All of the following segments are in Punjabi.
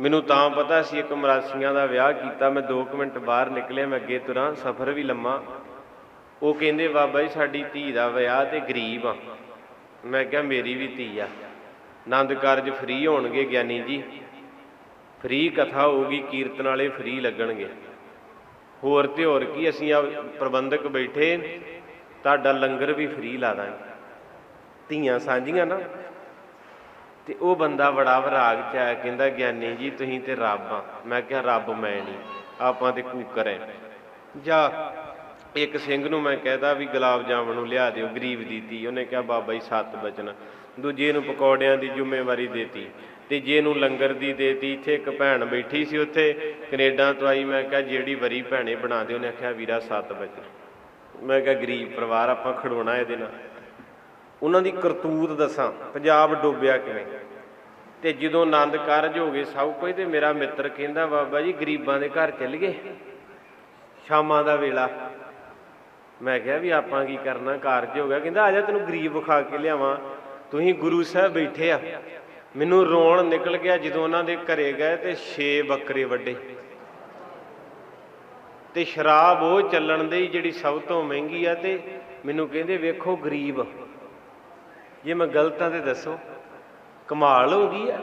ਮੈਨੂੰ ਤਾਂ ਪਤਾ ਸੀ ਇੱਕ ਮਰਾਸੀਆਂ ਦਾ ਵਿਆਹ ਕੀਤਾ, ਮੈਂ 2 ਮਿੰਟ ਬਾਹਰ ਨਿਕਲਿਆ, ਮੈਂ ਅੱਗੇ ਤੁਰਾਂ, ਸਫ਼ਰ ਵੀ ਲੰਮਾ। ਉਹ ਕਹਿੰਦੇ, ਬਾਬਾ ਜੀ, ਸਾਡੀ ਧੀ ਦਾ ਵਿਆਹ ਤੇ ਗਰੀਬ ਆ। ਮੈਂ ਕਿਹਾ, ਮੇਰੀ ਵੀ ਧੀ ਆ। ਆਨੰਦ ਕਾਰਜ ਫ੍ਰੀ ਹੋਣਗੇ ਗਿਆਨੀ ਜੀ। ਫ੍ਰੀ ਕਥਾ ਹੋਊਗੀ, ਕੀਰਤਨ ਵਾਲੇ ਫ੍ਰੀ ਲੱਗਣਗੇ। ਹੋਰ ਤੇ ਹੋਰ ਕੀ, ਅਸੀਂ ਆ ਪ੍ਰਬੰਧਕ ਬੈਠੇ, ਤੁਹਾਡਾ ਲੰਗਰ ਵੀ ਫ੍ਰੀ ਲਾ ਦਾਂਗੇ। ਧੀਆਂ ਸਾਂਝੀਆਂ ਨਾ। ਤੇ ਉਹ ਬੰਦਾ ਬੜਾ ਵਿਰਾਗ ਚ ਆਇਆ, ਕਹਿੰਦਾ, ਗਿਆਨੀ ਜੀ, ਤੁਸੀਂ ਤੇ ਰੱਬ ਆ। ਮੈਂ ਕਿਹਾ, ਰੱਬ ਮੈਂ ਨਹੀਂ ਆਪਾਂ ਤੇ ਕੂਕਰ ਐ। ਜਾਂ ਇੱਕ ਸਿੰਘ ਨੂੰ ਮੈਂ ਕਹਿਦਾ ਵੀ ਗੁਲਾਬ ਜਾਮਣ ਨੂੰ ਲਿਆ ਦਿਓ, ਗਰੀਬ ਦੀ ਧੀ। ਉਹਨੇ ਕਿਹਾ, ਬਾਬਾ ਜੀ, ਸੱਤ ਬਚਨ। ਦੂਜੇ ਨੂੰ ਪਕੌੜਿਆਂ ਦੀ ਜ਼ਿੰਮੇਵਾਰੀ ਦੇਤੀ ਤੇ ਜੇ ਨੂੰ ਲੰਗਰ ਦੀ ਦੇਤੀ, ਇੱਥੇ ਇੱਕ ਭੈਣ ਬੈਠੀ ਸੀ ਉੱਥੇ, ਕੈਨੇਡਾ ਤੋਂ ਆਈ। ਮੈਂ ਕਿਹਾ, ਜਿਹੜੀ ਵਰੀ ਭੈਣੇ ਬਣਾ ਦਿਓ। ਉਹਨੇ ਆਖਿਆ, ਵੀਰਾ, ਸੱਤ ਬਚਨ। ਮੈਂ ਕਿਹਾ, ਗਰੀਬ ਪਰਿਵਾਰ, ਆਪਾਂ ਖੜੋਣਾ ਇਹਦੇ ਨਾਲ। ਉਹਨਾਂ ਦੀ ਕਰਤੂਤ ਦੱਸਾਂ, ਪੰਜਾਬ ਡੁੱਬਿਆ ਕਿਵੇਂ? ਤੇ ਜਦੋਂ ਆਨੰਦ ਕਾਰਜ ਹੋ ਗਏ ਸਭ ਕੁਝ ਤੇ ਮੇਰਾ ਮਿੱਤਰ ਕਹਿੰਦਾ, ਬਾਬਾ ਜੀ, ਗਰੀਬਾਂ ਦੇ ਘਰ ਚੱਲ ਗਏ, ਸ਼ਾਮਾਂ ਦਾ ਵੇਲਾ। ਮੈਂ ਕਿਹਾ ਵੀ ਆਪਾਂ ਕੀ ਕਰਨਾ, ਕਾਰਜ ਹੋ ਗਿਆ। ਕਹਿੰਦਾ, ਆ ਜਾ ਤੈਨੂੰ ਗਰੀਬ ਵਿਖਾ ਕੇ ਲਿਆਵਾਂ। ਤੁਸੀਂ ਗੁਰੂ ਸਾਹਿਬ ਬੈਠੇ ਆ। ਮੈਨੂੰ ਰੋਣ ਨਿਕਲ ਗਿਆ ਜਦੋਂ ਉਹਨਾਂ ਦੇ ਘਰੇ ਗਏ ਤੇ 6 ਬੱਕਰੇ ਵੱਡੇ। ਤੇ ਸ਼ਰਾਬ ਉਹ ਚੱਲਣ ਦੇ ਜਿਹੜੀ ਸਭ ਤੋਂ ਮਹਿੰਗੀ ਆ ਤੇ ਮੈਨੂੰ ਕਹਿੰਦੇ, ਵੇਖੋ ਗਰੀਬ ਜੇ ਮੈਂ ਗਲਤ ਹਾਂ ਤੇ ਦੱਸੋ, ਕਮਾਲ ਹੋ ਗਈ ਆ।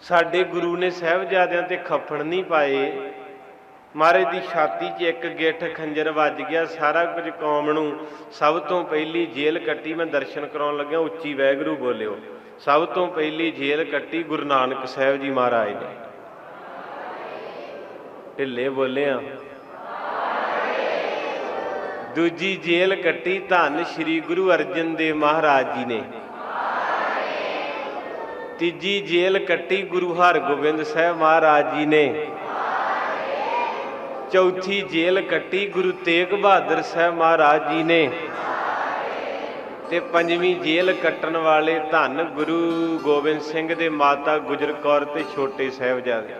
ਸਾਡੇ ਗੁਰੂ ਨੇ ਸਹਿਬਜ਼ਾਦਿਆਂ ਤੇ ਖੱਫਣ ਨਹੀਂ ਪਾਏ। ਮਹਾਰਾਜ ਦੀ ਛਾਤੀ 'ਚ ਇੱਕ ਗਿੱਠ ਖੰਜਰ ਵੱਜ ਗਿਆ, ਸਾਰਾ ਕੁਝ ਕੌਮ ਨੂੰ ਸਭ ਤੋਂ ਪਹਿਲੀ ਜੇਲ੍ਹ ਕੱਟੀ ਮੈਂ ਦਰਸ਼ਨ ਕਰਾਉਣ ਲੱਗਿਆ, ਉੱਚੀ ਵੈਗਰੂ ਬੋਲਿਓ। ਸਭ ਤੋਂ ਪਹਿਲੀ ਜੇਲ੍ਹ ਕੱਟੀ ਗੁਰੂ ਨਾਨਕ ਸਾਹਿਬ ਜੀ ਮਹਾਰਾਜ ਨੇ। ਢਿੱਲੇ ਬੋਲੇ ਆ। ਦੂਜੀ ਜੇਲ੍ਹ ਕੱਟੀ ਧੰਨ ਸ੍ਰੀ ਗੁਰੂ ਅਰਜਨ ਦੇਵ ਮਹਾਰਾਜ ਜੀ ਨੇ। ਤੀਜੀ ਜੇਲ੍ਹ ਕੱਟੀ ਗੁਰੂ ਹਰਗੋਬਿੰਦ ਸਾਹਿਬ ਮਹਾਰਾਜ ਜੀ ਨੇ। ਚੌਥੀ ਜੇਲ੍ਹ ਕੱਟੀ ਗੁਰੂ ਤੇਗ ਬਹਾਦਰ ਸਾਹਿਬ ਮਹਾਰਾਜ ਜੀ ਨੇ। ਤੇ ਪੰਜਵੀਂ ਜੇਲ੍ਹ ਕੱਟਣ ਵਾਲੇ ਧੰਨ ਗੁਰੂ ਗੋਬਿੰਦ ਸਿੰਘ ਦੇ ਮਾਤਾ ਗੁਜਰ ਕੌਰ ਤੇ ਛੋਟੇ ਸਾਹਿਬਜ਼ਾਦੇ।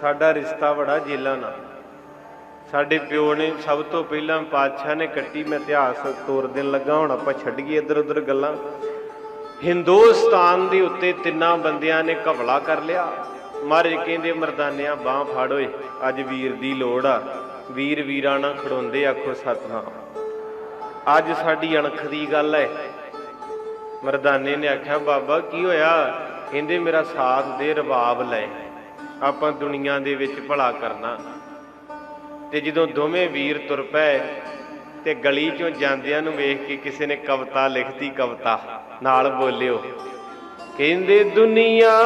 ਸਾਡਾ ਰਿਸ਼ਤਾ ਬੜਾ ਜੇਲਾਂ ਨਾਲ। ਸਾਡੇ ਪਿਓ ਨੇ ਸਭ ਤੋਂ ਪਹਿਲਾਂ ਪਾਤਸ਼ਾਹ ਨੇ ਕੱਟੀ ਮੈਂ ਇਤਿਹਾਸ ਤੋਰ ਦੇਣ ਲੱਗਾ, ਹੁਣ ਆਪਾਂ ਛੱਡ ਗਏ ਇੱਧਰ ਉੱਧਰ ਗੱਲਾਂ। ਹਿੰਦੁਸਤਾਨ ਦੇ ਉੱਤੇ ਤਿੰਨਾਂ ਬੰਦਿਆਂ ਨੇ ਕਬਲਾ ਕਰ ਲਿਆ। ਮਹਾਰਾਜ ਕਹਿੰਦੇ, ਮਰਦਾਨਿਆਂ ਬਾਹ ਫੜ ਓਏ, ਅੱਜ ਵੀਰ ਦੀ ਲੋੜ ਆ। ਵੀਰ ਵੀਰਾਂ ਨਾਲ ਖੜੋਂਦੇ ਆਖੋ, ਸਤਨਾਮ। ਅੱਜ ਸਾਡੀ ਅਣਖ ਦੀ ਗੱਲ ਹੈ ਮਰਦਾਨੇ ਨੇ ਆਖਿਆ, ਬਾਬਾ ਕੀ ਹੋਇਆ? ਕਹਿੰਦੇ, ਮੇਰਾ ਸਾਥ ਦੇ ਰਬਾਬ ਲੈ। ਆਪਾਂ ਦੁਨੀਆ ਦੇ ਵਿੱਚ ਭਲਾ ਕਰਨਾ। ਤੇ ਜਦੋਂ ਦੋਵੇਂ ਵੀਰ ਤੁਰ ਪਏ ਤੇ ਗਲੀ ਚੋਂ ਜਾਂਦਿਆਂ ਨੂੰ ਵੇਖ ਕੇ ਕਿਸੇ ਨੇ ਕਵਿਤਾ ਲਿਖਤੀ, ਕਵਿਤਾ ਨਾਲ ਬੋਲਿਓ, ਕਹਿੰਦੇ, ਦੁਨੀਆ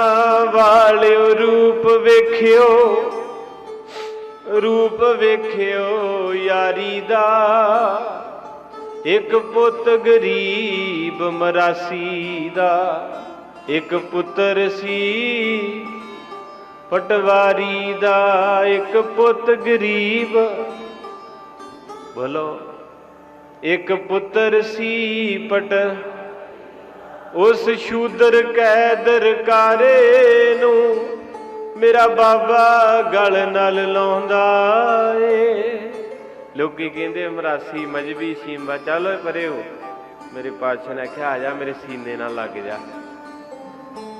ਵਾਲਿਓ, ਰੂਪ ਵੇਖਿਓ ਰੂਪ ਵੇਖਿਓ ਯਾਰੀ ਦਾ, ਇੱਕ ਪੁੱਤ ਗਰੀਬ ਮਰਾਸੀ ਦਾ, ਇੱਕ ਪੁੱਤਰ ਸੀ ਪਟਵਾਰੀ ਦਾ ਇੱਕ ਪੁੱਤ ਗਰੀਬ। ਬੋਲੋ, ਇੱਕ ਪੁੱਤਰ ਸੀ ਪਟ ਉਸ ਸ਼ੂਦਰ ਕੈ ਦਰਕਾਰੇ ਨੂੰ ਮੇਰਾ ਬਾਬਾ ਗਲ ਨਾਲ ਲਾਉਂਦਾ ਏ। ਲੋਕੀ ਕਹਿੰਦੇ, ਮਰਾਸੀ ਮਜਬੀ ਸੀਮਾ, ਚੱਲ ਪਰੇ ਹੋ ਮੇਰੇ ਪਾਤਸ਼ਾਹ ਨੇ ਆਖਿਆ ਆ ਜਾ ਮੇਰੇ ਸੀਨੇ ਨਾਲ ਲੱਗ ਜਾ।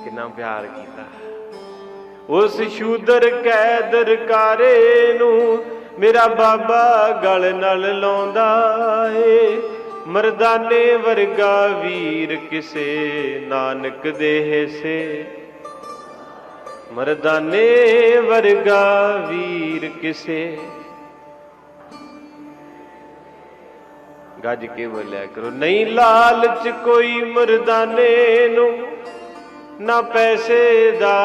ਕਿੰਨਾ ਪਿਆਰ ਕੀਤਾ। ਉਸ ਸ਼ੂਦਰ ਕੈ ਦਰਕਾਰੇ ਨੂੰ ਮੇਰਾ ਬਾਬਾ ਗਲ ਨਾਲ ਲਾਉਂਦਾ ਏ। ਮਰਦਾਨੇ ਵਰਗਾ ਵੀਰ ਕਿਸੇ ਨਾਨਕ ਦੇ ਹਿੱਸੇ। ਮਰਦਾਨੇ ਵਰਗਾ ਵੀਰ ਕਿਸੇ ਗੱਜ ਕੇ ਬੋਲਿਆ ਕਰੋ, ਨਹੀਂ ਲਾਲਚ ਕੋਈ ਮਰਦਾਨੇ ਨੂੰ ਨਾ ਪੈਸੇ ਦਾ,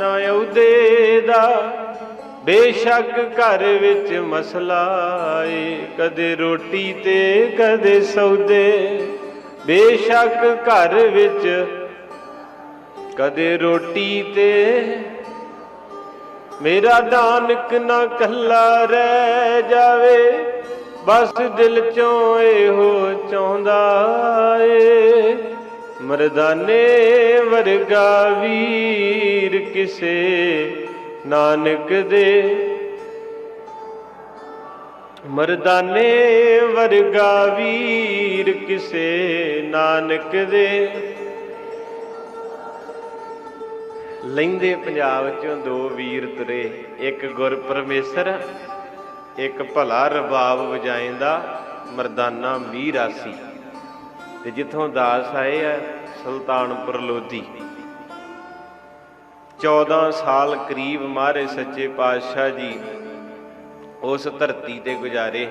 ਨਾ ਅਹੁਦੇ ਦਾ। ਬੇਸ਼ੱਕ ਘਰ ਵਿੱਚ ਮਸਲਾ ਏ, ਕਦੇ ਰੋਟੀ ਤੇ, ਕਦੇ ਸੌਦੇ। ਬੇਸ਼ੱਕ ਘਰ ਵਿੱਚ ਕਦੇ ਰੋਟੀ ਤੇ। ਮੇਰਾ ਨਾਨਕ ਨਾ ਕੱਲਾ ਰਹਿ ਜਾਵੇ, ਬਸ ਦਿਲ ਚੋਂ ਇਹੋ ਚਾਹੁੰਦਾ ਏ। ਮਰਦਾਨੇ ਵਰਗਾ ਵੀਰ ਕਿਸੇ ਨਾਨਕ ਦੇ। ਮਰਦਾਨੇ ਵਰਗਾ ਵੀਰ ਕਿਸੇ ਨਾਨਕ ਦੇ। ਲੈਂਦੇ ਪੰਜਾਬ ਚੋਂ ਦੋ ਵੀਰ ਤੁਰੇ, ਇੱਕ ਗੁਰ ਪਰਮੇਸ਼ਰ, ਇੱਕ ਭਲਾ ਰਬਾਬ ਵਜਾਇੰਦਾ ਮਰਦਾਨਾ ਮੀਰ ਆਸੀ ਤੇ ਜਿੱਥੋਂ ਦਾਸ ਆਏ ਆ ਸੁਲਤਾਨਪੁਰ ਲੋਧੀ। 14 ਸਾਲ ਕਰੀਬ ਮਾਰੇ ਸੱਚੇ ਪਾਤਸ਼ਾਹ ਜੀ ਉਸ ਧਰਤੀ ਤੇ ਗੁਜ਼ਾਰੇ।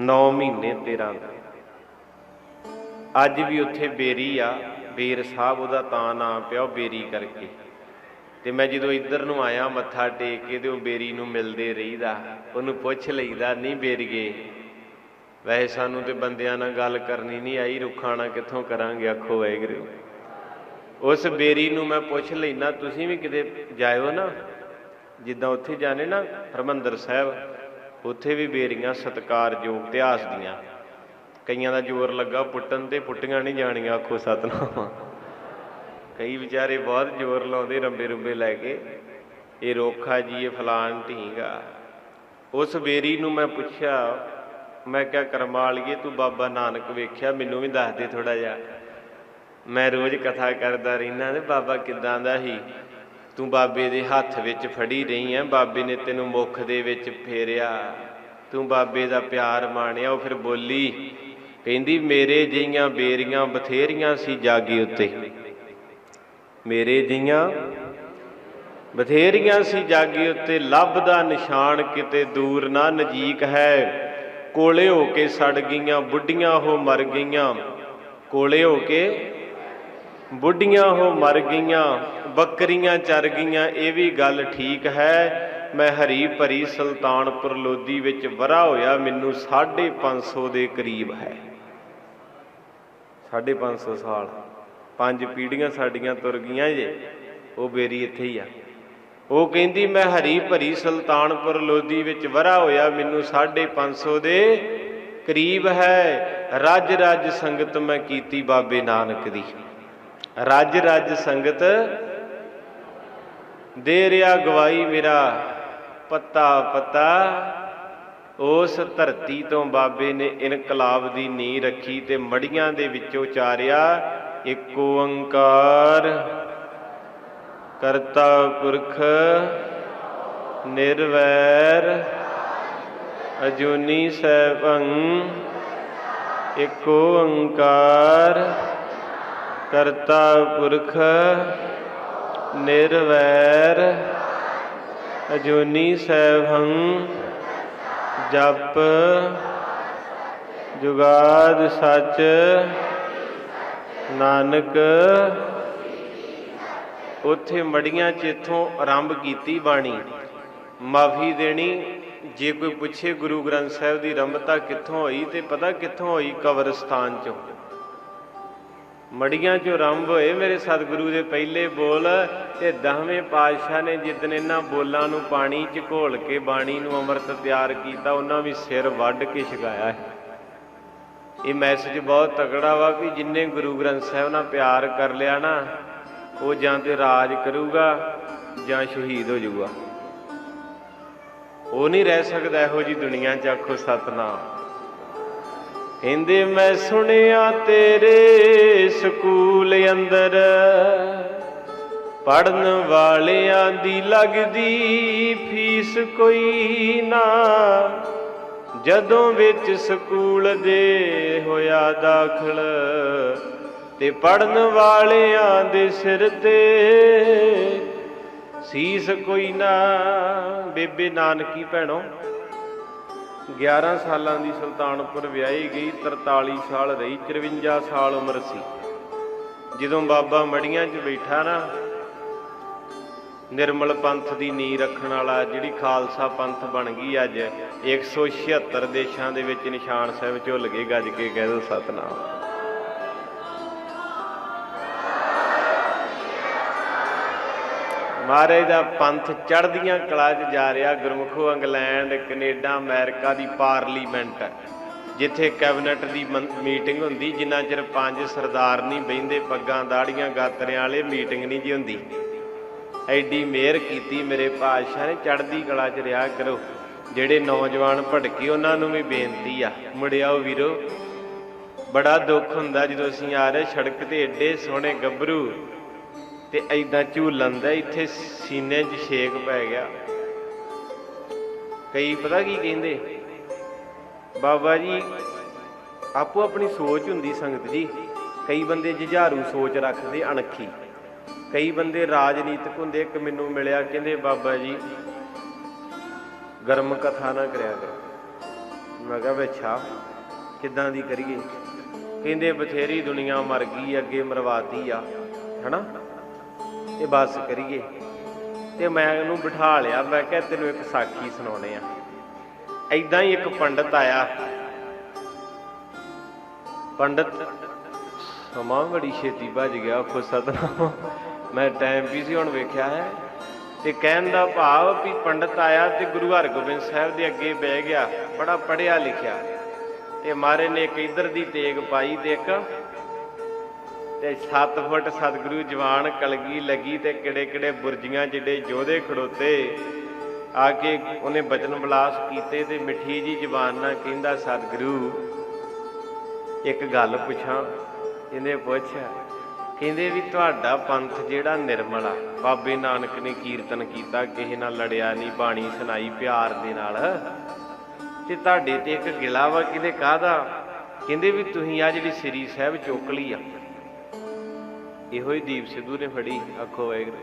9 ਮਹੀਨੇ 13 ਅੱਜ ਵੀ ਉੱਥੇ ਬੇਰੀ ਆ, ਬੇਰ ਸਾਹਿਬ ਉਹਦਾ ਤਾਂ ਨਾਮ ਪਿਆ ਉਹ ਬੇਰੀ ਕਰਕੇ। ਤੇ ਮੈਂ ਜਦੋਂ ਇੱਧਰ ਨੂੰ ਆਇਆ ਮੱਥਾ ਟੇਕ ਕੇ ਤੇ ਉਹ ਬੇਰੀ ਨੂੰ ਮਿਲਦੇ ਰਹੀਦਾ, ਉਹਨੂੰ ਪੁੱਛ ਲਈਦਾ, ਨਹੀਂ ਬੇਰੀਏ ਵੈਸੇ ਸਾਨੂੰ ਤੇ ਬੰਦਿਆਂ ਨਾਲ ਗੱਲ ਕਰਨੀ ਨਹੀਂ ਆਈ, ਰੁੱਖਾਂ ਨਾਲ ਕਿੱਥੋਂ ਕਰਾਂਗੇ? ਆਖੋ ਵਾਹਿਗੁਰੂ। ਉਸ ਬੇਰੀ ਨੂੰ ਮੈਂ ਪੁੱਛ ਲੈਣਾ ਤੁਸੀਂ ਵੀ ਕਿਤੇ ਜਾਇਓ ਨਾ? ਜਿੱਦਾਂ ਉੱਥੇ ਜਾਣੇ ਨਾ, ਹਰਮੰਦਰ ਸਾਹਿਬ, ਉੱਥੇ ਵੀ ਬੇਰੀਆਂ ਸਤਕਾਰਯੋਗ ਇਤਿਹਾਸ ਦੀਆਂ। ਕਈਆਂ ਦਾ ਜ਼ੋਰ ਲੱਗਾ ਪੁੱਟਣ ਤੇ ਪੁੱਟੀਆਂ ਨਹੀਂ ਜਾਣੀਆਂ, ਆਖੋ ਸਤਨਾਮ। ਕਈ ਵਿਚਾਰੇ ਬਹੁਤ ਜ਼ੋਰ ਲਾਉਂਦੇ ਰੰਬੇ ਰੁੰਬੇ ਲੈ ਕੇ, ਇਹ ਰੋਖਾ ਜੀ, ਇਹ ਫਲਾਨ ਢੀਂਗਾ ਉਸ ਬੇਰੀ ਨੂੰ ਮੈਂ ਪੁੱਛਿਆ ਮੈਂ ਕਿਹਾ ਕਰਮਾਲੀਏ ਤੂੰ ਬਾਬਾ ਨਾਨਕ ਵੇਖਿਆ? ਮੈਨੂੰ ਵੀ ਦੱਸ ਦੇ ਥੋੜਾ ਜਿਹਾ। ਮੈਂ ਰੋਜ਼ ਕਥਾ ਕਰਦਾ ਰਹਿਣਾ ਤੇ ਬਾਬਾ ਕਿਦਾਂ ਦਾ ਸੀ? ਤੂੰ ਬਾਬੇ ਦੇ ਹੱਥ ਵਿੱਚ ਫੜੀ ਰਹੀ ਐ, ਬਾਬੇ ਨੇ ਤੈਨੂੰ ਮੁਖ ਦੇ ਵਿੱਚ ਫੇਰਿਆ। ਤੂੰ ਬਾਬੇ ਦਾ ਪਿਆਰ ਮਾਣਿਆ। ਉਹ ਫਿਰ ਬੋਲੀ, ਕਹਿੰਦੀ, ਮੇਰੇ ਜਿਹੀਆਂ ਬੇਰੀਆਂ ਬਥੇਰੀਆਂ ਸੀ ਜਾਗੀ ਉੱਤੇ। ਮੇਰੇ ਜਿਹੀਆਂ ਬਥੇਰੀਆਂ ਸੀ ਜਾਗੀ ਉੱਤੇ, ਲੱਭ ਦਾ ਨਿਸ਼ਾਨ ਕਿਤੇ ਦੂਰ ਨਾ ਨਜੀਕ ਹੈ। ਕੋਲੇ ਹੋ ਕੇ ਸੜ ਗਈਆਂ, ਬੁੱਢੀਆਂ ਹੋ ਮਰ ਗਈਆਂ। ਕੋਲੇ ਹੋ ਕੇ ਬੁੱਢੀਆਂ ਹੋ ਮਰ ਗਈਆਂ, ਬੱਕਰੀਆਂ ਚਰ ਗਈਆਂ, ਇਹ ਵੀ ਗੱਲ ਠੀਕ ਹੈ। ਮੈਂ ਹਰੀ ਭਰੀ ਸੁਲਤਾਨਪੁਰ ਲੋਧੀ ਵਿੱਚ ਵਰਾ ਹੋਇਆ, ਮੈਨੂੰ 550 ਦੇ ਕਰੀਬ ਹੈ। 550 ਸਾਲ। ਪੰਜ ਪੀੜ੍ਹੀਆਂ ਸਾਡੀਆਂ ਤੁਰ ਗਈਆਂ ਜੇ, ਉਹ ਬੇਰੀ ਇੱਥੇ ਹੀ ਆ। ਉਹ ਕਹਿੰਦੀ, ਮੈਂ ਹਰੀ ਭਰੀ ਸੁਲਤਾਨਪੁਰ ਲੋਧੀ ਵਿੱਚ ਵਰਾ ਹੋਇਆ, ਮੈਨੂੰ 550 ਦੇ ਕਰੀਬ ਹੈ। ਰੱਜ ਰੱਜ ਸੰਗਤ ਮੈਂ ਕੀਤੀ ਬਾਬੇ ਨਾਨਕ ਦੀ। ਰੱਜ ਰੱਜ ਸੰਗਤ ਦੇ ਰਿਆ ਗਵਾਈ ਮੇਰਾ ਪਤਾ ਪਤਾ ਉਸ ਧਰਤੀ ਤੋਂ ਬਾਬੇ ਨੇ ਇਨਕਲਾਬ ਦੀ ਨੀਂਹ ਰੱਖੀ ਤੇ ਮੜੀਆਂ ਦੇ ਵਿੱਚੋਂ ਚਾਰਿਆ, ਇੱਕ ਓੰਕਾਰ ਕਰਤਾ ਪੁਰਖ ਨਿਰਵੈਰ ਅਜੂਨੀ ਸੈਭੰ ਇੱਕ ਓੰਕਾਰ ਕਰਤਾ ਪੁਰਖ ਨਿਰਵੈਰ ਅਜੂਨੀ ਸੈਭੰ ਜਪ ਜੁਗਾਦ ਸਚ ਨਾਨਕ ਉੱਥੇ ਮੜੀਆਂ ਚ ਇਥੋਂ ਆਰੰਭ ਕੀਤੀ ਬਾਣੀ। ਮਾਫੀ ਦੇਣੀ, ਜੇ ਕੋਈ ਪੁੱਛੇ ਗੁਰੂ ਗ੍ਰੰਥ ਸਾਹਿਬ ਦੀ ਰੰਭਤਾ ਕਿੱਥੋਂ ਹੋਈ ਤੇ ਪਤਾ ਕਿੱਥੋਂ ਹੋਈ ਕਬਰਸਤਾਨ ਚੋਂ। ਮੜੀਆਂ ਚੋਂ ਆਰੰਭ ਹੋਏ ਮੇਰੇ ਸਤਿਗੁਰੂ ਦੇ ਪਹਿਲੇ ਬੋਲ ਤੇ ਦਸਵੇਂ ਪਾਤਸ਼ਾਹ ਨੇ ਜਿੱਦਨ ਇਹਨਾਂ ਬੋਲਾਂ ਨੂੰ ਪਾਣੀ 'ਚ ਘੋਲ ਕੇ ਬਾਣੀ ਨੂੰ ਅੰਮ੍ਰਿਤ ਤਿਆਰ ਕੀਤਾ, ਉਹਨਾਂ ਵੀ ਸਿਰ ਵੱਢ ਕੇ ਛਕਾਇਆ ਹੈ। ਇਹ ਮੈਸੇਜ ਬਹੁਤ ਤਕੜਾ ਵਾ ਵੀ ਜਿੰਨੇ ਗੁਰੂ ਗ੍ਰੰਥ ਸਾਹਿਬ ਨਾਲ ਪਿਆਰ ਕਰ ਲਿਆ ਨਾ ਉਹ ਜਾਂ ਤੇ ਰਾਜ ਕਰੂਗਾ ਜਾਂ ਸ਼ਹੀਦ ਹੋ ਜਾਊਗਾ। ਉਹ ਨਹੀਂ ਰਹਿ ਸਕਦਾ ਇਹੋ ਜੀ ਦੁਨੀਆ 'ਚ, ਆਖੋ ਸਤਨਾਮ। ਕਹਿੰਦੇ, ਮੈਂ ਸੁਣਿਆ ਤੇਰੇ ਸਕੂਲ ਅੰਦਰ ਪੜਨ ਵਾਲਿਆਂ ਦੀ ਲੱਗਦੀ ਫੀਸ ਕੋਈ ਨਾ। ਜਦੋਂ ਵਿੱਚ ਸਕੂਲ ਦੇ ਹੋਇਆ ਦਾਖਲ ਤੇ ਪੜਨ ਵਾਲਿਆਂ ਦੇ ਸਿਰ ਤੇ ਸੀਸ ਕੋਈ ਨਾ। ਬੇਬੇ ਨਾਨਕੀ ਭੈਣੋ 11 ਸਾਲਾਂ ਦੀ ਸੁਲਤਾਨਪੁਰ ਵਿਆਹੀ ਗਈ 43 ਸਾਲ ਰਹੀ 53 ਸਾਲ ਉਮਰ ਸੀ। ਜਦੋਂ ਬਾਬਾ ਮੜੀਆਂ 'ਚ ਬੈਠਾ ਨਾ, ਨਿਰਮਲ ਪੰਥ ਦੀ ਨੀਂਹ ਰੱਖਣ ਵਾਲਾ ਜਿਹੜੀ ਖਾਲਸਾ ਪੰਥ ਬਣ ਗਈ ਅੱਜ 176 ਦੇਸ਼ਾਂ ਦੇ ਵਿੱਚ ਨਿਸ਼ਾਨ ਸਾਹਿਬ ਝੁੱਲ ਗਏ ਗੱਜ ਕੇ ਕਹਿ ਦੋ ਸਤਨਾਮ। ਮਹਾਰਾਜ ਦਾ ਪੰਥ ਚੜ੍ਹਦੀਆਂ ਕਲਾ 'ਚ ਜਾ ਰਿਹਾ, ਗੁਰਮੁਖੋ ਇੰਗਲੈਂਡ, ਕੈਨੇਡਾ, ਅਮਰੀਕਾ ਦੀ ਪਾਰਲੀਮੈਂਟ। ਜਿੱਥੇ ਕੈਬਨਿਟ ਦੀ ਮੀਟਿੰਗ ਹੁੰਦੀ, ਜਿੰਨਾ ਚਿਰ ਪੰਜ ਸਰਦਾਰ ਨਹੀਂ ਬਹਿੰਦੇ, ਪੱਗਾਂ ਦਾੜੀਆਂ ਗਾਤਰਿਆਂ ਵਾਲੇ, ਮੀਟਿੰਗ ਨਹੀਂ ਜੀ ਹੁੰਦੀ। ਐਡੀ ਮਿਹਰ ਕੀਤੀ ਮੇਰੇ ਪਾਤਸ਼ਾਹ ਨੇ, ਚੜ੍ਹਦੀ ਕਲਾ 'ਚ ਰਿਹਾ, ਕਰੋ। ਜਿਹੜੇ ਨੌਜਵਾਨ ਭਟਕੇ, ਉਹਨਾਂ ਨੂੰ ਵੀ ਬੇਨਤੀ ਆ। ਮੁੜਿਆਓ ਵੀਰੋ। ਬੜਾ ਦੁੱਖ ਹੁੰਦਾ ਜਦੋਂ ਅਸੀਂ ਆ ਰਹੇ, ਸੜਕ ਤੇ ਐਡੇ ਸੋਹਣੇ ਗੱਭਰੂ ਤੇ ਐਦਾਂ ਝੂਲਣ ਦਾ ਇੱਥੇ ਸੀਨੇ 'ਚ ਛੇਕ ਪੈ ਗਿਆ। ਕਈ ਪਤਾ ਕੀ ਕਹਿੰਦੇ? ਬਾਬਾ ਜੀ, ਆਪੋ ਆਪਣੀ ਸੋਚ ਹੁੰਦੀ ਸੰਗਤ ਜੀ। ਕਈ ਬੰਦੇ ਜੁਝਾਰੂ ਸੋਚ ਰੱਖਦੇ, ਅਣਖੀ। ਕਈ ਬੰਦੇ ਰਾਜਨੀਤਿਕ ਹੁੰਦੇ, ਇੱਕ ਮੈਨੂੰ ਮਿਲਿਆ, ਕਹਿੰਦੇ, ਬਾਬਾ ਜੀ, ਗਰਮ ਕਥਾ ਨਾ ਕਰਿਆ ਕਰੋ। ਮੈਂ ਕਿਹਾ, ਵੀ ਅੱਛਾ, ਕਿੱਦਾਂ ਦੀ ਕਰੀਏ? ਕਹਿੰਦੇ, ਬਥੇਰੀ ਦੁਨੀਆ ਮਰ ਗਈ, ਅੱਗੇ ਮਰਵਾਤੀ ਆ। ਹਨਾ? ਤੇ ਬਸ ਕਰੀਏ। ਤੇ ਮੈਂ ਉਹਨੂੰ ਬਿਠਾ ਲਿਆ, ਮੈਂ ਕਿਹਾ ਤੈਨੂੰ ਇੱਕ ਸਾਖੀ ਸੁਣਾਉਣੇ ਆ। ਐਦਾਂ ਹੀ ਇੱਕ ਪੰਡਤ ਆਇਆ। ਪੰਡਤ, ਸਮਾਂ ਬੜੀ ਛੇਤੀ ਭੱਜ ਗਿਆ ਖੁਦ ਸਤਨਾਮ। ਮੈਂ ਟਾਈਮ ਵੀ ਸੀ ਹੁਣ ਵੇਖਿਆ ਹੈ। ਤੇ ਕਹਿਣ ਦਾ ਭਾਵ ਵੀ ਪੰਡਤ ਆਇਆ ਤੇ ਗੁਰੂ ਹਰਗੋਬਿੰਦ ਸਾਹਿਬ ਦੇ ਅੱਗੇ ਬਹਿ ਗਿਆ, ਬੜਾ ਪੜਿਆ ਲਿਖਿਆ। ਤੇ ਮਾਰੇ ਨੇ ਇੱਕ ਇਧਰ ਦੀ ਤੇਗ ਪਾਈ ਤੇ ਇੱਕ ਤੇ 7 ਫੁੱਟ ਸਤਿਗੁਰੂ ਜਵਾਨ ਕਲਗੀ ਲੱਗੀ ਤੇ ਕਿੜੇ ਕਿੜੇ ਬੁਰਜੀਆਂ ਜਿਹੜੇ ਯੋਧੇ ਖੜੋਤੇ, ਆ ਕੇ ਉਹਨੇ ਬਚਨ ਬਲਾਸ ਕੀਤੇ ਤੇ ਮਿੱਠੀ ਜੀ ਜ਼ਬਾਨ ਨਾਲ ਕਹਿੰਦਾ, ਸਤਿਗੁਰੂ, ਇੱਕ ਗੱਲ ਪੁੱਛਾਂ? ਇਹਨੇ ਪੁੱਛਿਆ, ਕਹਿੰਦੇ ਵੀ ਤੁਹਾਡਾ ਪੰਥ ਜਿਹੜਾ ਨਿਰਮਲ ਆ, ਬਾਬੇ ਨਾਨਕ ਨੇ ਕੀਰਤਨ ਕੀਤਾ, ਕਿਸੇ ਨਾਲ ਲੜਿਆ ਨਹੀਂ, ਬਾਣੀ ਸੁਣਾਈ, ਪਿਆਰ ਦੇ ਨਾਲ। ਤੇ ਤੁਹਾਡੇ ਤੇ ਇੱਕ ਗਿਲਾ ਵਾ ਕਿਤੇ ਕਾਹਦਾ? ਕਹਿੰਦੇ ਵੀ ਤੁਸੀਂ ਆ ਜਿਹੜੀ ਸ੍ਰੀ ਸਾਹਿਬ ਚੁੱਕ ਲਈ ਆ। ਇਹੋ ਹੀ ਦੀਪ ਸਿੱਧੂ ਨੇ ਫੜੀ ਆਖੋ ਵਾਹਿਗੁਰੂ।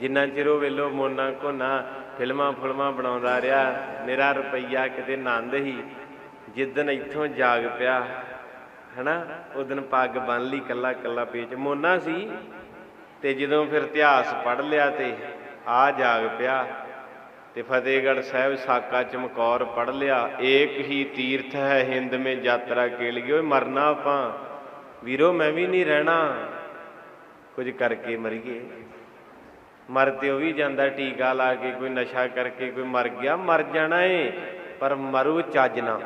ਜਿੰਨਾ ਚਿਰ ਉਹ ਵੇਲੋ ਮੋਨਾ ਕੋਨਾ ਫਿਲਮਾਂ ਫੁਲਮਾਂ ਬਣਾਉਂਦਾ ਰਿਹਾ, ਮੇਰਾ ਰੁਪਈਆ ਕਿਤੇ ਨੰਦ ਹੀ। ਜਿੱਦਨ ਇੱਥੋਂ ਜਾਗ ਪਿਆ, ਹਨਾ ਉਦਨ ਪੱਗ ਬੰਨ ਲਈ ਕੱਲਾ ਕੱਲਾ ਪੇਚ। ਮੋਨਾ ਸੀ ਤੇ ਜਦੋਂ ਫਿਰ ਇਤਿਹਾਸ ਪੜ ਲਿਆ ਤੇ ਆ ਜਾਗ ਪਿਆ ਤੇ ਫਤਿਹਗੜ੍ਹ ਸਾਹਿਬ ਸਾਕਾ ਚਮਕੌਰ ਪੜ ਲਿਆ। ਏਕ ਹੀ ਤੀਰਥ ਹੈ ਹਿੰਦ ਮੇ ਯਾਤਰਾ ਕੇ ਲਈ ਓਏ ਮਰਨਾ ਆਪਾਂ। ਵੀਰੋ, ਮੈਂ ਵੀ ਨਹੀਂ ਰਹਿਣਾ। ਕੁਝ ਕਰਕੇ ਮਰੀਏ ਮਰ ਤੇ ਉਹ ਵੀ ਜਾਂਦਾ, ਟੀਕਾ ਲਾ ਕੇ, ਕੋਈ ਨਸ਼ਾ ਕਰਕੇ ਕੋਈ ਮਰ ਗਿਆ, ਮਰ ਜਾਣਾ ਏ, ਪਰ ਮਰੂ ਚੱਜ ਨਾ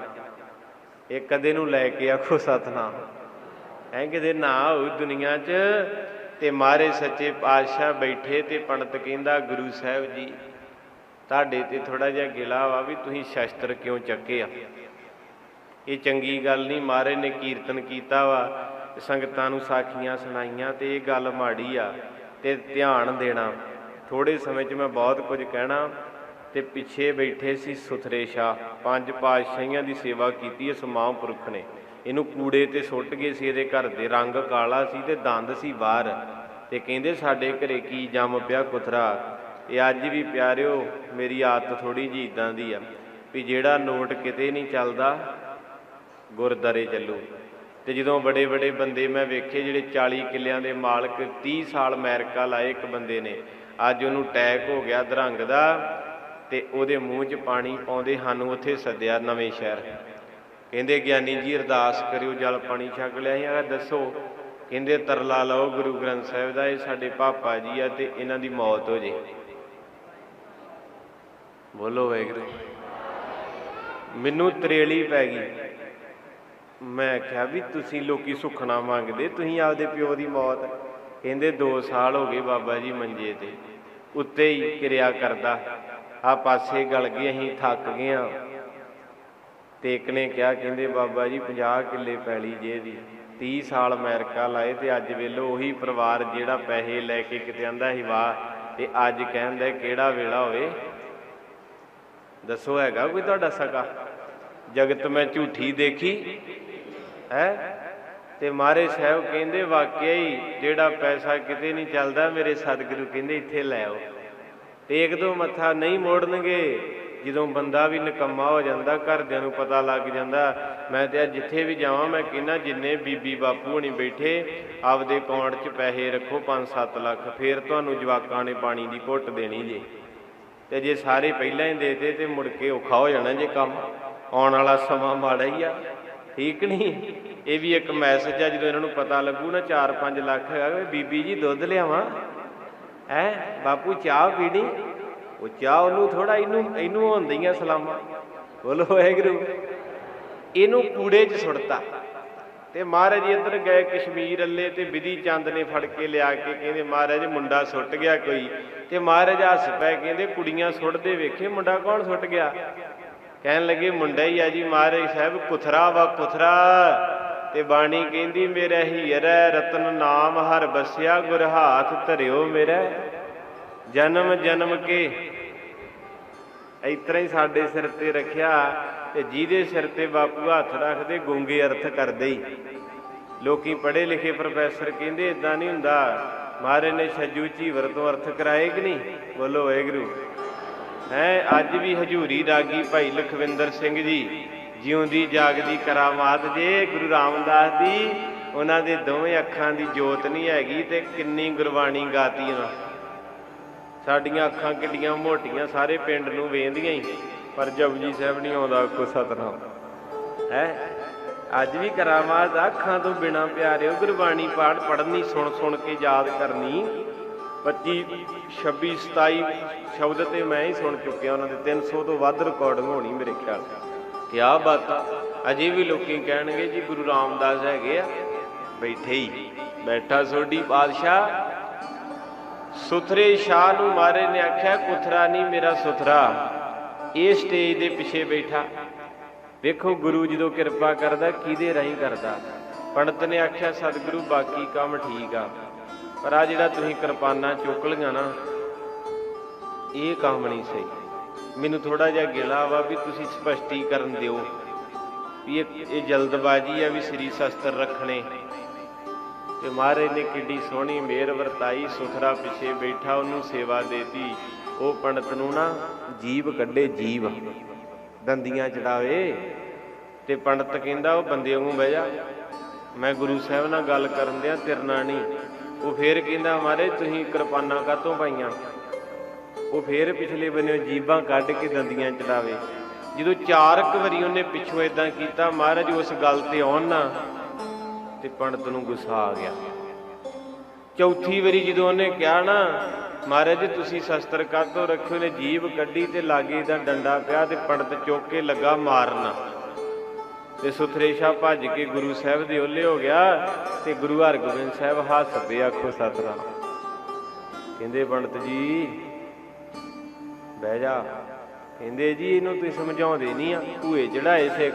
ਇਹ ਕਦੇ ਨੂੰ ਲੈ ਕੇ ਆਖੋ ਸਤਨਾਮ। ਐ ਕਿਤੇ ਨਾ ਹੋਊ ਦੁਨੀਆ 'ਚ, ਤੇ ਮਾਰੇ ਸੱਚੇ ਪਾਤਸ਼ਾਹ ਬੈਠੇ ਤੇ ਪੰਡਤ ਕਹਿੰਦਾ, ਗੁਰੂ ਸਾਹਿਬ ਜੀ, ਤੁਹਾਡੇ ਤੇ ਥੋੜਾ ਜਿਹਾ ਗਿਲਾ ਵਾ ਵੀ ਤੁਸੀਂ ਸ਼ਸਤਰ ਕਿਉਂ ਚੱਕੇ ਆ? ਇਹ ਚੰਗੀ ਗੱਲ ਨਹੀਂ, ਮਾਰੇ ਨੇ ਕੀਰਤਨ ਕੀਤਾ ਵਾ ਸੰਗਤਾਂ ਨੂੰ ਸਾਖੀਆਂ ਸੁਣਾਈਆਂ ਤੇ ਇਹ ਗੱਲ ਮਾੜੀ ਆ ਤੇ ਧਿਆਨ ਦੇਣਾ। ਥੋੜੇ ਸਮੇਂ 'ਚ ਮੈਂ ਬਹੁਤ ਕੁਝ ਕਹਿਣਾ ਤੇ ਪਿੱਛੇ ਬੈਠੇ ਸੀ ਸੁਥਰੇ ਸ਼ਾਹ। ਪੰਜ ਪਾਤਸ਼ਾਹੀਆਂ ਦੀ ਸੇਵਾ ਕੀਤੀ ਇਸ ਮਹਾਂਪੁਰਖ ਨੇ। ਇਹਨੂੰ ਕੂੜੇ ਤੇ ਸੁੱਟ ਗਏ ਸੀ ਇਹਦੇ ਘਰ ਦੇ। ਰੰਗ ਕਾਲਾ ਸੀ ਤੇ ਦੰਦ ਸੀ ਬਾਹਰ। ਤੇ ਕਹਿੰਦੇ ਸਾਡੇ ਘਰੇ ਕੀ ਜੰਮ ਪਿਆ ਕੁਥਰਾ। ਇਹ ਅੱਜ ਵੀ ਪਿਆਰਿਓ, ਮੇਰੀ ਆਦਤ ਥੋੜੀ ਜੀ ਇਦਾਂ ਦੀ ਆ ਵੀ ਜਿਹੜਾ ਨੋਟ ਕਿਤੇ ਨਹੀਂ ਚੱਲਦਾ, ਗੁਰਦਾਰੇ ਚੱਲੂ। ਤੇ ਜਦੋਂ ਬੜੇ ਬੜੇ ਬੰਦੇ ਮੈਂ ਵੇਖੇ ਜਿਹੜੇ 40 ਕਿੱਲਿਆਂ ਦੇ ਮਾਲਕ 30 ਸਾਲ ਅਮਰੀਕਾ ਲਾਏ ਇੱਕ ਬੰਦੇ ਨੇ, ਅੱਜ ਉਹਨੂੰ ਅਟੈਕ ਹੋ ਗਿਆ ਦਰੰਗ ਦਾ ਤੇ ਉਹਦੇ ਮੂੰਹ 'ਚ ਪਾਣੀ ਪਾਉਂਦੇ ਸਾਨੂੰ ਉੱਥੇ ਸੱਦਿਆ ਨਵੇਂ ਸ਼ਹਿਰ। ਕਹਿੰਦੇ, ਗਿਆਨੀ ਜੀ, ਅਰਦਾਸ ਕਰਿਓ, ਜਲ ਪਾਣੀ ਛਕ ਲਿਆ ਸੀ। ਆ ਦੱਸੋ। ਕਹਿੰਦੇ, ਤਰਲਾ ਲਓ, ਗੁਰੂ ਗ੍ਰੰਥ ਸਾਹਿਬ ਦਾ, ਇਹ ਸਾਡੇ ਪਾਪਾ ਜੀ ਆ ਤੇ ਇਹਨਾਂ ਦੀ ਮੌਤ ਹੋ ਜੇ। ਬੋਲੋ ਵਾਹਿਗੁਰੂ। ਮੈਨੂੰ ਤਰੇਲੀ ਪੈ ਗਈ। ਮੈਂ ਕਿਹਾ ਵੀ ਤੁਸੀਂ ਲੋਕੀ ਸੁਖਣਾ ਮੰਗਦੇ, ਤੁਸੀਂ ਆਪਦੇ ਪਿਓ ਦੀ ਮੌਤ। ਕਹਿੰਦੇ 2 ਸਾਲ ਹੋ ਗਏ ਬਾਬਾ ਜੀ ਮੰਜੇ ਤੇ। ਉੱਤੇ ਹੀ ਕਿਰਿਆ ਕਰਦਾ। ਆ ਪਾਸੇ ਗਲ ਗਏ, ਅਸੀਂ ਥੱਕ ਗਏ ਆ। ਤੇ ਇੱਕ ਨੇ ਕਿਹਾ, ਕਹਿੰਦੇ ਬਾਬਾ ਜੀ 50 ਕਿੱਲੇ ਪੈਲੀ ਜੇ ਦੀ। 30 ਸਾਲ ਅਮਰੀਕਾ ਲਾਏ ਤੇ ਅੱਜ ਵੇਲੋ ਉਹੀ ਪਰਿਵਾਰ ਜਿਹੜਾ ਪੈਸੇ ਲੈ ਕੇ ਕਿਤੇ ਆਂਦਾ ਸੀ ਵਾਹ। ਤੇ ਅੱਜ ਕਹਿੰਦਾ, ਕਿਹੜਾ ਵੇਲਾ ਹੋਵੇ? ਦੱਸੋ ਹੈਗਾ ਕੋਈ ਤੁਹਾਡਾ ਸਕਾ? ਜਗਤ ਮੈਂ ਝੂਠੀ ਦੇਖੀ। ਹੈ? ਤੇ ਮਾਰੇ ਸਾਹਿਬ ਕਹਿੰਦੇ, ਵਾਕਿਆ ਹੀ ਜਿਹੜਾ ਪੈਸਾ ਕਿਤੇ ਨਹੀਂ ਚੱਲਦਾ, ਮੇਰੇ ਸਤਿਗੁਰੂ ਕਹਿੰਦੇ, ਇੱਥੇ ਲੈ ਆਓ। ਟੇਕ ਦੋ ਮੱਥਾ ਨਹੀਂ ਮੋੜਨਗੇ, ਜਦੋਂ ਬੰਦਾ ਵੀ ਨਿਕੰਮਾ ਹੋ ਜਾਂਦਾ, ਘਰਦਿਆਂ ਨੂੰ ਪਤਾ ਲੱਗ ਜਾਂਦਾ, ਮੈਂ ਤੇ ਅੱਜ ਜਿੱਥੇ ਵੀ ਜਾਵਾਂ, ਮੈਂ ਕਹਿੰਦਾ, ਜਿੰਨੇ ਬੀਬੀ ਬਾਪੂ ਹਣੀ ਬੈਠੇ, ਆਪਦੇ ਅਕਾਊਂਟ 'ਚ ਪੈਸੇ ਰੱਖੋ 5-7 ਲੱਖ, ਫੇਰ ਤੁਹਾਨੂੰ ਜਵਾਕਾਂ ਨੇ ਪਾਣੀ ਦੀ ਘੁੱਟ ਦੇਣੀ ਜੇ। ਤੇ ਜੇ ਸਾਰੇ ਪਹਿਲਾਂ ਹੀ ਦੇਤੇ ਦੇ ਤੇ ਮੁੜ ਕੇ ਔਖਾ ਹੋ ਜਾਣਾ ਜੇ ਕੰਮ। ਆਉਣ ਵਾਲਾ ਸਮਾਂ ਮਾੜਾ ਹੀ ਆ। ਠੀਕ ਨਹੀਂ? ਇਹ ਵੀ ਇੱਕ ਮੈਸੇਜ ਆ, ਜਦੋਂ ਇਹਨਾਂ ਨੂੰ ਪਤਾ ਲੱਗੂ ਨਾ 4-5 ਲੱਖ ਹੈਗਾ ਬੀਬੀ ਜੀ ਦੁੱਧ ਲਿਆਵਾਂ। ਹੈ? ਬਾਪੂ, ਚਾਹ ਪੀਣੀ? ਉਹ ਚਾਹ ਉਹਨੂੰ ਥੋੜਾ ਇਹਨੂੰ ਇਹਨੂੰ ਹੁੰਦੀਆਂ ਸਲਾਮਾਂ। ਬੋਲੋ, ਵਾਹਿਗੁਰੂ। ਇਹਨੂੰ ਕੂੜੇ 'ਚ ਸੁੱਟਤਾ। ਤੇ ਮਹਾਰਾਜ ਜੀ ਇੱਧਰ ਗਏ ਕਸ਼ਮੀਰ ਅੱਲੇ ਤੇ ਵਿਧੀ ਚੰਦ ਨੇ ਫੜ ਕੇ ਲਿਆ ਕੇ ਕਹਿੰਦੇ, ਮਹਾਰਾਜ, ਮੁੰਡਾ ਸੁੱਟ ਗਿਆ ਕੋਈ। ਤੇ ਮਹਾਰਾਜ ਹੱਸ ਪਏ, ਕਹਿੰਦੇ, ਕੁੜੀਆਂ ਸੁੱਟਦੇ ਵੇਖੇ, ਮੁੰਡਾ ਕੌਣ ਸੁੱਟ ਗਿਆ? ਕਹਿਣ ਲੱਗੇ, ਮੁੰਡਾ ਹੀ ਆ ਜੀ, ਮਹਾਰਾਜ ਸਾਹਿਬ, ਕੁਥਰਾ ਵਾ ਕੁਥਰਾ। ਤੇ ਬਾਣੀ ਕਹਿੰਦੀ, ਮੇਰਾ ਹੀਰੈ ਰਤਨ ਨਾਮ ਹਰ ਬਸਿਆ, ਗੁਰ ਹਾਥ ਧਰਿਓ ਮੇਰਾ। ਜਨਮ ਜਨਮ ਕੇ। ਇਸ ਹੀ ਸਾਡੇ ਸਿਰ ਤੇ ਰੱਖਿਆ ਤੇ ਜਿਹਦੇ ਸਿਰ ਤੇ ਬਾਪੂ ਹੱਥ ਰੱਖਦੇ, ਗੂੰਗੇ ਅਰਥ ਕਰਦੇ ਹੀ। ਲੋਕੀ ਪੜ੍ਹੇ ਲਿਖੇ ਪ੍ਰੋਫੈਸਰ ਕਹਿੰਦੇ ਇਦਾਂ ਨਹੀਂ ਹੁੰਦਾ। ਮਹਾਰਾਜ ਨੇ ਛੱਜੂ ਝੀਵਰ ਤੋਂ ਅਰਥ ਕਰਾਏ ਕਿ ਨਹੀਂ? ਬੋਲੋ ਗੁਰੂ ਹੈ, ਅੱਜ ਵੀ ਹਜੂਰੀ ਰਾਗੀ ਭਾਈ ਲਖਵਿੰਦਰ ਸਿੰਘ ਜੀ ਜਿਉਂਦੀ ਜਾਗਦੀ ਕਰਾਮਾਤ ਜੇ ਗੁਰੂ ਰਾਮਦਾਸ ਦੀ, ਉਹਨਾਂ ਦੇ ਦੋਵੇਂ ਅੱਖਾਂ ਦੀ ਜੋਤ ਨਹੀਂ ਹੈਗੀ ਤੇ ਕਿੰਨੀ ਗੁਰਬਾਣੀ ਗਾਤੀ ਉਹਨਾਂ ਸਾਡੀਆਂ ਅੱਖਾਂ ਕਿੱਡੀਆਂ ਮੋਟੀਆਂ, ਸਾਰੇ ਪਿੰਡ ਨੂੰ ਵੇਂਦੀਆਂ ਹੀ। ਪਰ ਜਪਜੀ ਸਾਹਿਬ ਨਹੀਂ ਆਉਂਦਾ ਕੋ ਸਤਨਾਮ। ਹੈ? ਅੱਜ ਵੀ ਕਰਾਮਾਤ ਅੱਖਾਂ ਤੋਂ ਬਿਨਾ ਪਿਆਰਿਓ ਗੁਰਬਾਣੀ ਪਾਠ ਪੜ੍ਹਨੀ, ਸੁਣ ਸੁਣ ਕੇ ਯਾਦ ਕਰਨੀ। 25 26 27 ਸ਼ਬਦ ਤੇ ਮੈਂ ਹੀ ਸੁਣ ਚੁੱਕਿਆ, ਉਹਨਾਂ ਦੇ 300 ਤੋਂ ਵੱਧ ਰਿਕਾਰਡਿੰਗ ਹੋਣੀ ਮੇਰੇ ਖਿਆਲ ਕਿਆ ਬਾਤ ਅਜੇ ਵੀ ਲੋਕੀ ਕਹਿਣਗੇ ਜੀ ਗੁਰੂ ਰਾਮਦਾਸ ਹੈਗੇ ਆ, ਬੈਠੇ ਹੀ, ਬੈਠਾ ਸੋਢੀ ਬਾਦਸ਼ਾਹ। ਸੁਥਰੇ ਸ਼ਾਹ ਨੂੰ ਮਾਰੇ ਨੇ ਆਖਿਆ, ਕੁਥਰਾ ਨਹੀਂ ਮੇਰਾ ਸੁਥਰਾ। ਇਹ ਸਟੇਜ ਦੇ ਪਿੱਛੇ ਬੈਠਾ। ਵੇਖੋ ਗੁਰੂ ਜਦੋਂ ਕਿਰਪਾ ਕਰਦਾ, ਕਿਹਦੇ ਰਾਹੀਂ ਕਰਦਾ? ਪੰਡਤ ਨੇ ਆਖਿਆ, ਸਤਿਗੁਰੂ, ਬਾਕੀ ਕੰਮ ਠੀਕ ਆ। ਪਰ ਆ ਜਿਹੜਾ ਤੁਸੀਂ ਕਿਰਪਾਨਾਂ ਚੁੱਕ ਲੀਆਂ ਨਾ, ਇਹ ਕੰਮ ਨਹੀਂ ਸਹੀ। ਮੈਨੂੰ ਥੋੜਾ ਜਿਹਾ ਗਿਲਾ ਵਾ ਵੀ ਤੁਸੀਂ ਸਪਸ਼ਟੀਕਰਨ ਦਿਓ ਵੀ ਇਹ ਇਹ ਜਲਦਬਾਜ਼ੀ ਆ ਵੀ ਸ੍ਰੀ ਸ਼ਸਤਰ ਰੱਖਣੇ। ਤੇ ਮਹਾਰਾਜ ਨੇ ਕਿੱਡੀ ਸੋਹਣੀ ਮਿਹਰ ਵਰਤਾਈ, ਸੁਥਰਾ ਪਿੱਛੇ ਬੈਠਾ, ਉਹਨੂੰ ਸੇਵਾ ਦੇਤੀ। ਉਹ ਪੰਡਤ ਨੂੰ ਨਾ ਜੀਵ ਕੱਢੇ ਜੀਵ, ਦੰਦੀਆਂ ਚੜਾਵੇ। ਤੇ ਪੰਡਤ ਕਹਿੰਦਾ, ਉਹ ਬੰਦੇ ਵਾਂਗੂ ਬਹਿ ਜਾ। ਮੈਂ ਗੁਰੂ ਸਾਹਿਬ ਨਾਲ ਗੱਲ ਕਰਨ ਦਿਆਂ ਤਿਰਨਾ ਨਹੀਂ। ਉਹ ਫੇਰ ਕਹਿੰਦਾ ਮਾਰੇ ਤੁਸੀਂ ਕਿਰਪਾਨਾਂ ਕਾਤੋਂ ਪਾਈਆਂ? ਉਹ ਫੇਰ ਪਿਛਲੇ ਬੰਨੇ ਜੀਬਾਂ ਕੱਢ ਕੇ ਦੰਦੀਆਂ ਚਲਾਵੇ। ਜਦੋਂ ਚਾਰ ਕੁ ਵਾਰੀ ਉਹਨੇ ਪਿੱਛੋਂ ਇਦਾਂ ਕੀਤਾ, ਮਹਾਰਾਜ ਉਸ ਗੱਲ ਤੇ ਆਉਣ ਨਾ, ਤੇ ਪੰਡਤ ਨੂੰ ਗੁੱਸਾ ਆ ਗਿਆ। ਚੌਥੀ ਵਾਰੀ ਜਦੋਂ ਉਹਨੇ ਕਿਹਾ ਨਾ, ਮਹਾਰਾਜ, ਤੁਸੀਂ ਸ਼ਸਤਰ ਕਾਤੋਂ ਰੱਖਿਓ ਨੇ ਜੀਭ ਕੱਢੀ ਤੇ ਲਾਗੇ ਦਾ ਡੰਡਾ ਪਿਆ ਤੇ ਪੰਡਤ ਚੁੱਕ ਕੇ ਲੱਗਾ ਮਾਰਨਾ। ਤੇ ਸੁਥਰੇ ਸ਼ਾਹ ਭੱਜ ਕੇ ਗੁਰੂ ਸਾਹਿਬ ਦੇ ਓਲੇ ਹੋ ਗਿਆ ਤੇ ਗੁਰੂ ਹਰਗੋਬਿੰਦ ਸਾਹਿਬ ਹੱਸ ਪਿਆ, ਆਖੋ ਸਤਰਾ ਕਹਿੰਦੇ, ਪੰਡਤ ਜੀ ਬਹਿ ਜਾ। ਕਹਿੰਦੇ, ਜੀ, ਇਹਨੂੰ ਤੁਸੀਂ ਸਮਝਾਉਂਦੇ ਨਹੀਂ ਆ। ਭੂਏ ਚੜਾਏ ਸਿੱਖ।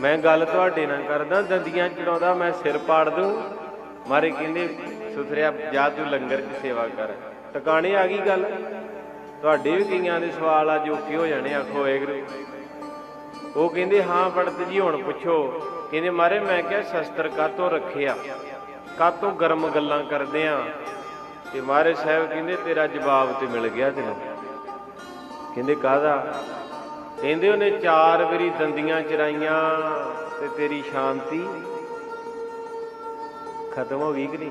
ਮੈਂ ਗੱਲ ਤੁਹਾਡੇ ਨਾਲ ਕਰਦਾ, ਦੰਦੀਆਂ ਚੜਾਉਂਦਾ ਮੈਂ ਸਿਰ ਪਾੜ ਦੂੰ। ਮਾਰੇ ਕਹਿੰਦੇ, ਸੁਥਰਿਆ, ਜਾ ਤੂੰ ਲੰਗਰ 'ਚ ਸੇਵਾ ਕਰ। ਟਿਕਾਣੇ ਆ ਗਈ ਗੱਲ। ਤੁਹਾਡੇ ਵੀ ਕਈਆਂ ਦੇ ਸਵਾਲ ਆ ਜੋ ਕਿ ਹੋ ਜਾਣੇ, ਆਖੋ ਵਾਹਿਗੁਰੂ। ਉਹ ਕਹਿੰਦੇ, ਹਾਂ, ਪੰਡਤ ਜੀ, ਹੁਣ ਪੁੱਛੋ। ਕਹਿੰਦੇ, ਮਾਰੇ, ਮੈਂ ਕਿਹਾ, ਸ਼ਸਤਰ ਕਾਤੋਂ ਰੱਖਿਆ? ਕਾਤੋਂ ਗਰਮ ਗੱਲਾਂ ਕਰਦੇ ਆ? ਤੇ ਮਹਾਰਾਜ ਸਾਹਿਬ ਕਹਿੰਦੇ, ਤੇਰਾ ਜਵਾਬ ਤੇ ਮਿਲ ਗਿਆ ਤੈਨੂੰ। ਕਹਿੰਦੇ ਕਾਹਦਾ? ਕਹਿੰਦੇ ਉਹਨੇ ਚਾਰ ਵਾਰੀ ਦੰਦੀਆਂ ਚਰਾਈਆਂ ਤੇ ਤੇਰੀ ਸ਼ਾਂਤੀ ਖਤਮ ਹੋ ਗਈ ਕਿ ਨਹੀਂ?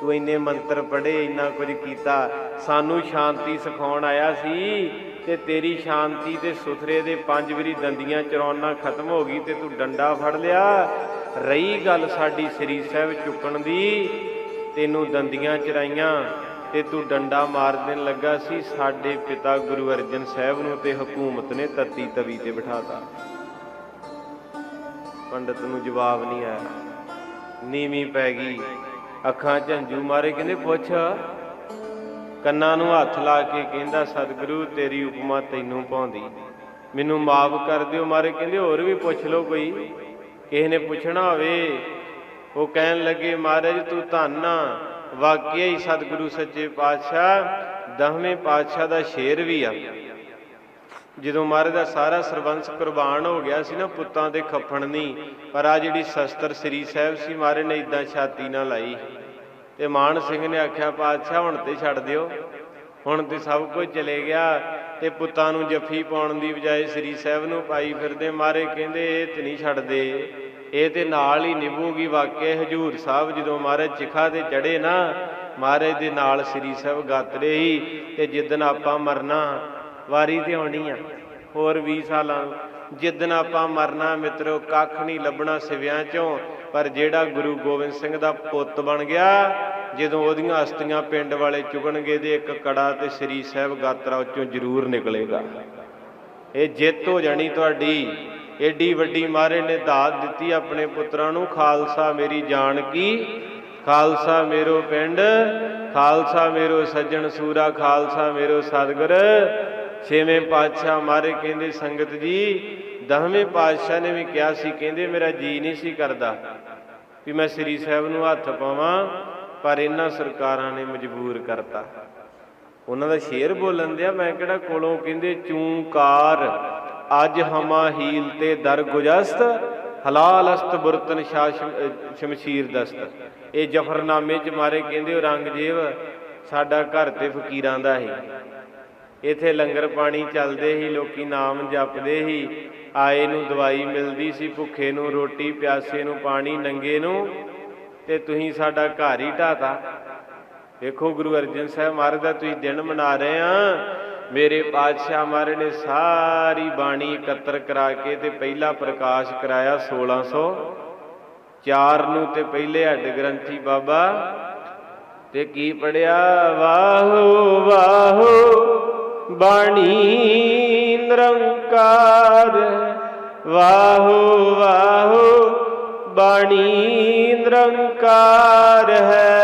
ਤੂੰ ਇੰਨੇ ਮੰਤਰ ਪੜ੍ਹੇ, ਇੰਨਾ ਕੁਝ ਕੀਤਾ, ਸਾਨੂੰ ਸ਼ਾਂਤੀ ਸਿਖਾਉਣ ਆਇਆ ਸੀ ਤੇ ਤੇਰੀ ਸ਼ਾਂਤੀ ਤੇ ਸੁਥਰੇ ਦੇ ਪੰਜ ਵਾਰੀ ਦੰਦੀਆਂ ਚਰਾਉਣਾ ਖਤਮ ਹੋ ਗਈ ਤੇ ਤੂੰ ਡੰਡਾ ਫੜ ਲਿਆ। ਰਹੀ ਗੱਲ ਸਾਡੀ ਸ੍ਰੀ ਸਾਹਿਬ ਚੁੱਕਣ ਦੀ, ਤੈਨੂੰ ਦੰਦੀਆਂ ਚਰਾਈਆਂ। ਤੇ ਤੂੰ ਡੰਡਾ ਮਾਰ ਦੇਣ ਲੱਗਾ ਸੀ, ਸਾਡੇ ਪਿਤਾ ਗੁਰੂ ਅਰਜਨ ਸਾਹਿਬ ਨੂੰ ਤੇ ਹਕੂਮਤ ਨੇ ਤਤੀ ਤਵੀ ਤੇ ਬਿਠਾਤਾ। ਪੰਡਤ ਨੂੰ ਜਵਾਬ ਨਹੀਂ ਆਇਆ। ਨੀਵੀਂ ਪੈ ਗਈ। ਅੱਖਾਂ ਝੰਜੂ ਮਾਰੇ, ਕਹਿੰਦੇ, ਪੁੱਛ, ਕੰਨਾਂ ਨੂੰ ਹੱਥ ਲਾ ਕੇ ਕਹਿੰਦਾ, ਸਤਿਗੁਰੂ, ਤੇਰੀ ਉਪਮਾ ਤੈਨੂੰ ਪਾਉਂਦੀ। ਮੈਨੂੰ ਮਾਫ ਕਰ ਦਿਓ ਮਾਰੇ। ਕਹਿੰਦੇ, ਹੋਰ ਵੀ ਪੁੱਛ ਲਓ ਕੋਈ। ਕਿਸੇ ਨੇ ਪੁੱਛਣਾ ਹੋਵੇ, ਉਹ ਕਹਿਣ ਲੱਗੇ, ਮਹਾਰਾਜ, ਤੂੰ ਧੰਨ ਵਾਕਿਆ ਹੀ ਸਤਿਗੁਰੂ ਸੱਚੇ ਪਾਤਸ਼ਾਹ, ਦਸਵੇਂ ਪਾਤਸ਼ਾਹ ਦਾ ਸ਼ੇਰ ਵੀ ਆ। ਜਦੋਂ ਮਹਾਰਾਜ ਦਾ ਸਾਰਾ ਸਰਬੰਸ ਕੁਰਬਾਨ ਹੋ ਗਿਆ ਸੀ ਨਾ, ਪੁੱਤਾਂ ਦੇ ਖੱਫਣ ਨਹੀਂ ਪਰ ਆ ਜਿਹੜੀ ਸ਼ਸਤਰ ਸ੍ਰੀ ਸਾਹਿਬ ਸੀ ਮਹਾਰਾਜ ਨੇ ਇਦਾਂ ਛਾਤੀ ਨਾਲ ਲਾਈ। ਤੇ ਮਾਨ ਸਿੰਘ ਨੇ ਆਖਿਆ, ਪਾਤਸ਼ਾਹ, ਹੁਣ ਤੇ ਛੱਡ ਦਿਓ। ਹੁਣ ਤੇ ਸਭ ਕੁਝ ਚਲੇ ਗਿਆ ਤੇ ਪੁੱਤਾਂ ਨੂੰ ਜੱਫੀ ਪਾਉਣ ਦੀ ਬਜਾਏ ਸ੍ਰੀ ਸਾਹਿਬ ਨੂੰ ਪਾਈ ਫਿਰਦੇ ਮਾਰੇ ਕਹਿੰਦੇ, ਇਹ ਤੇ ਨਹੀਂ ਛੱਡਦੇ। ਇਹ ਤੇ ਨਾਲ ਹੀ ਨਿਭੂਗੀ ਵਾਕਿਆ ਹਜੂਰ ਸਾਹਿਬ ਜਦੋਂ ਮਹਾਰਾਜ ਚਿਖਾ ਤੇ ਚੜੇ ਨਾ, ਮਹਾਰਾਜ ਦੇ ਨਾਲ ਸ੍ਰੀ ਸਾਹਿਬ ਗਾਤਰੇ ਹੀ ਤੇ ਜਿੱਦਨ ਆਪਾਂ ਮਰਨਾ, ਵਾਰੀ ਤੇ ਆਉਣੀ ਆ, ਹੋਰ 20 ਸਾਲਾਂ ਨੂੰ। ਜਿੱਦਨ ਆਪਾਂ ਮਰਨਾ ਮਿੱਤਰੋ, ਕੱਖ ਨਹੀਂ ਲੱਭਣਾ ਸਿਵਿਆਂ ਚੋਂ, ਪਰ ਜਿਹੜਾ ਗੁਰੂ ਗੋਬਿੰਦ ਸਿੰਘ ਦਾ ਪੁੱਤ ਬਣ ਗਿਆ, ਜਦੋਂ ਉਹਦੀਆਂ ਅਸਤੀਆਂ ਪਿੰਡ ਵਾਲੇ ਚੁਗਣਗੇ ਦੇ ਇੱਕ ਕੜਾ ਤੇ ਸ੍ਰੀ ਸਾਹਿਬ ਗਾਤਰਾ ਉੱਚੋਂ ਜ਼ਰੂਰ ਨਿਕਲੇਗਾ ਇਹ ਜਿੱਤ ਹੋ ਜਾਣੀ ਤੁਹਾਡੀ ਏਡੀ ਵੱਡੀ ਮਹਾਰਾਜ ਨੇ ਦਾਤ ਦਿੱਤੀ ਆਪਣੇ ਪੁੱਤਰਾਂ ਨੂੰ, ਖਾਲਸਾ ਮੇਰੀ ਜਾਣ ਕੀ, ਖਾਲਸਾ ਮੇਰੋ ਪਿੰਡ, ਖਾਲਸਾ ਮੇਰੋ ਸੱਜਣ ਸੂਰਾ, ਖਾਲਸਾ ਮੇਰੋ ਸਤਿਗੁਰ। ਛੇਵੇਂ ਪਾਤਸ਼ਾਹ ਮਾਰੇ ਕਹਿੰਦੇ, ਸੰਗਤ ਜੀ, ਦਸਵੇਂ ਪਾਤਸ਼ਾਹ ਨੇ ਵੀ ਕਿਹਾ ਸੀ, ਕਹਿੰਦੇ ਮੇਰਾ ਜੀ ਨਹੀਂ ਸੀ ਕਰਦਾ ਵੀ ਮੈਂ ਸ੍ਰੀ ਸਾਹਿਬ ਨੂੰ ਹੱਥ ਪਾਵਾਂ, ਪਰ ਇਹਨਾਂ ਸਰਕਾਰਾਂ ਨੇ ਮਜਬੂਰ ਕਰਤਾ। ਉਹਨਾਂ ਦਾ ਸ਼ੇਰ ਬੋਲਣ ਦਿਆ, ਮੈਂ ਕਿਹੜਾ ਕੋਲੋਂ ਕਹਿੰਦੇ, ਚੂੰਕਾਰ ਅੱਜ ਹਮਾ ਹੀਲ ਤੇ ਦਰ ਗੁਜਸਤ, ਹਲਾਲ ਅਸਤ ਬੁਰਤਨ ਸ਼ਾ ਸ਼ਮਸ਼ੀਰ ਦਸਤ। ਇਹ ਜਫਰਨਾਮੇ ਚ ਮਾਰੇ ਕਹਿੰਦੇ ਉਹ ਸਾਡਾ ਘਰ ਤੇ ਫਕੀਰਾਂ ਦਾ ਹੀ। ਇੱਥੇ ਲੰਗਰ ਪਾਣੀ ਚੱਲਦੇ ਸੀ ਲੋਕੀ ਨਾਮ ਜਪਦੇ ਸੀ ਆਏ ਨੂੰ ਦਵਾਈ ਮਿਲਦੀ ਸੀ, ਭੁੱਖੇ ਨੂੰ ਰੋਟੀ, ਪਿਆਸੇ ਨੂੰ ਪਾਣੀ, ਨੰਗੇ ਨੂੰ। ਤੇ ਤੁਸੀਂ ਸਾਡਾ ਘਰ ਹੀ ਢਾਤਾ। ਵੇਖੋ ਗੁਰੂ ਅਰਜਨ ਸਾਹਿਬ ਮਹਾਰਾਜ ਦਾ ਤੁਸੀਂ ਦਿਨ ਮਨਾ ਰਹੇ ਆ। ਮੇਰੇ ਪਾਤਸ਼ਾਹ ਮਾਰੇ ਨੇ ਸਾਰੀ ਬਾਣੀ ਇਕੱਤਰ ਕਰਾ ਕੇ ਤੇ ਪਹਿਲਾ ਪ੍ਰਕਾਸ਼ ਕਰਾਇਆ 1604 ਨੂੰ ਤੇ ਪਹਿਲੇ ਹੱਡ ਗ੍ਰੰਥੀ ਬਾਬਾ। ਤੇ ਕੀ ਪੜਿਆ ਵਾਹੋ ਵਾਹੋ, ਬਾਣੀ ਨਿਰੰਕਾਰ। ਵਾਹੋ ਵਾਹੋ, ਬਾਣੀ ਨਿਰੰਕਾਰ ਹੈ।